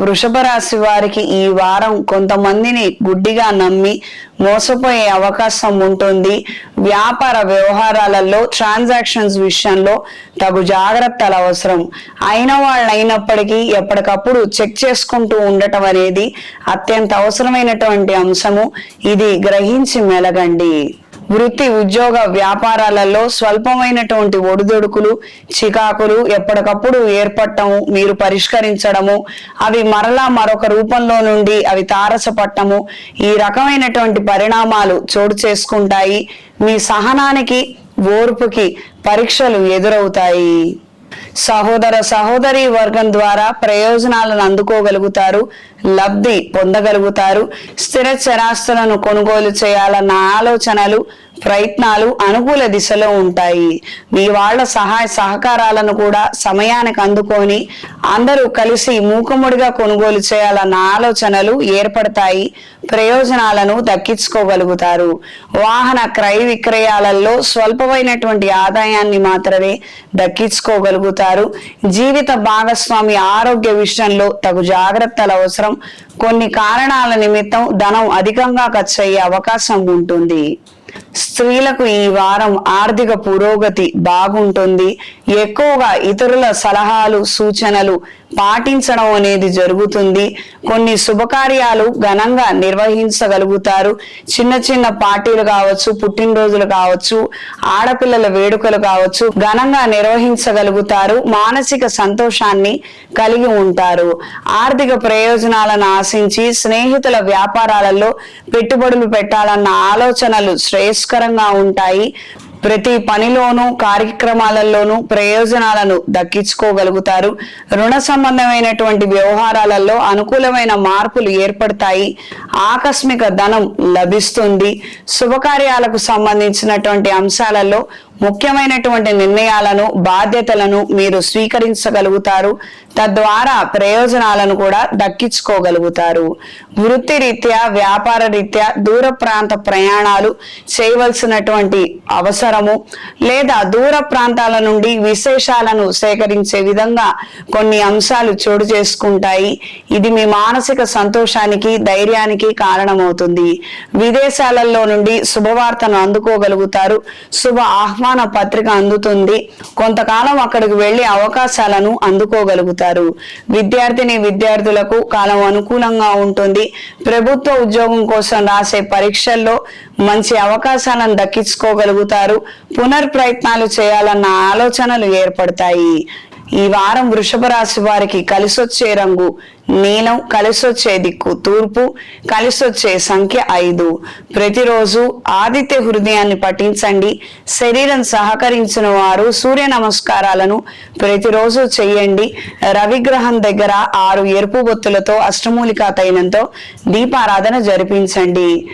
వృషభ రాశి వారికి ఈ వారం కొంతమందిని గుడ్డిగా నమ్మి మోసపోయే అవకాశం ఉంటుంది. వ్యాపార వ్యవహారాలలో ట్రాన్సాక్షన్స్ విషయంలో తగు జాగ్రత్తలు అవసరం. అయిన వాళ్ళు అయినప్పటికీ ఎప్పటికప్పుడు చెక్ చేసుకుంటూ ఉండటం అనేది అత్యంత అవసరమైనటువంటి అంశము. ఇది గ్రహించి మెలగండి. వృత్తి ఉద్యోగ వ్యాపారాలలో స్వల్పమైనటువంటి ఒడిదొడుకులు చికాకులు ఎప్పటికప్పుడు ఏర్పడటము మీరు పరిష్కరించడము అవి మరలా మరొక రూపంలో నుండి అవి తారసపట్టము ఈ రకమైనటువంటి పరిణామాలు చోటు చేసుకుంటాయి. మీ సహనానికి ఓర్పుకి పరీక్షలు ఎదురవుతాయి. సహోదర సహోదరి వర్గం ద్వారా ప్రయోజనాలను అందుకోగలుగుతారు లబ్ధి పొందగలుగుతారు స్థిర చరాస్తులను కొనుగోలు చేయాలన్న ఆలోచనలు ప్రయత్నాలు అనుకూల దిశలో ఉంటాయి. మీ వాళ్ళ సహాయ సహకారాలను కూడా సమయానికి అందుకొని అందరూ కలిసి మూకుముడిగా కొనుగోలు చేయాలన్న ఆలోచనలు ఏర్పడతాయి. ప్రయోజనాలను దక్కించుకోగలుగుతారు. వాహన క్రయ విక్రయాలలో స్వల్పమైనటువంటి ఆదాయాన్ని మాత్రమే దక్కించుకోగలుగుతారు. జీవిత భాగస్వామి ఆరోగ్య విషయంలో తగు జాగ్రత్తల అవసరం. కొన్ని కారణాల నిమిత్తం ధనం అధికంగా ఖర్చు అయ్యే అవకాశం ఉంటుంది. స్త్రీలకు ఈ వారం ఆర్థిక పురోగతి బాగుంటుంది. ఎక్కువగా ఇతరుల సలహాలు సూచనలు పాటించడం అనేది జరుగుతుంది. కొన్ని శుభకార్యాలు ఘనంగా నిర్వహించగలుగుతారు. చిన్న చిన్న పార్టీలు కావచ్చు పుట్టినరోజులు కావచ్చు ఆడపిల్లల వేడుకలు కావచ్చు ఘనంగా నిర్వహించగలుగుతారు. మానసిక సంతోషాన్ని కలిగి ఉంటారు. ఆర్థిక ప్రయోజనాలను ఆశించి స్నేహితుల వ్యాపారాలలో పెట్టుబడులు పెట్టాలన్న ఆలోచనలు శ్రేయస్కరంగా ఉంటాయి. ప్రతి పనిలోనూ కార్యక్రమాలలోనూ ప్రయోజనాలను దక్కించుకోగలుగుతారు. రుణ సంబంధమైనటువంటి వ్యవహారాలలో అనుకూలమైన మార్పులు ఏర్పడతాయి. ఆకస్మిక ధనం లభిస్తుంది. శుభకార్యాలకు సంబంధించినటువంటి అంశాలలో ముఖ్యమైనటువంటి నిర్ణయాలను బాధ్యతలను మీరు స్వీకరించగలుగుతారు. తద్వారా ప్రయోజనాలను కూడా దక్కించుకోగలుగుతారు. వృత్తి రీత్యా వ్యాపార రీత్యా దూర ప్రాంత ప్రయాణాలు చేయవలసినటువంటి అవసరము లేదా దూర ప్రాంతాల నుండి విశేషాలను సేకరించే విధంగా కొన్ని అంశాలు చోటు చేసుకుంటాయి. ఇది మీ మానసిక సంతోషానికి ధైర్యానికి కారణమవుతుంది. విదేశాలలో నుండి శుభవార్తను అందుకోగలుగుతారు. శుభ ఆహ్వానం పత్రిక అందుతుంది. కొంతకాలం అక్కడికి వెళ్ళి అవకాశాలను అందుకోగలుగుతారు. విద్యార్థిని విద్యార్థులకు కాలం అనుకూలంగా ఉంటుంది. ప్రభుత్వ ఉద్యోగం కోసం రాసే పరీక్షల్లో మంచి అవకాశాలను దక్కించుకోగలుగుతారు. పునర్ప్రయత్నాలు చేయాలన్న ఆలోచనలు ఏర్పడతాయి. ఈ వారం వృషభ రాశి వారికి కలిసొచ్చే రంగు నీలం కలిసొచ్చే దిక్కు తూర్పు కలిసొచ్చే సంఖ్య ఐదు. ప్రతిరోజు ఆదిత్య హృదయాన్ని పఠించండి. శరీరం సహకరించిన వారు సూర్య నమస్కారాలను ప్రతిరోజు చేయండి. రవిగ్రహం దగ్గర ఆరు ఎరుపు బొత్తులతో అష్టమూలికా తైనంతో దీపారాధన జరిపించండి.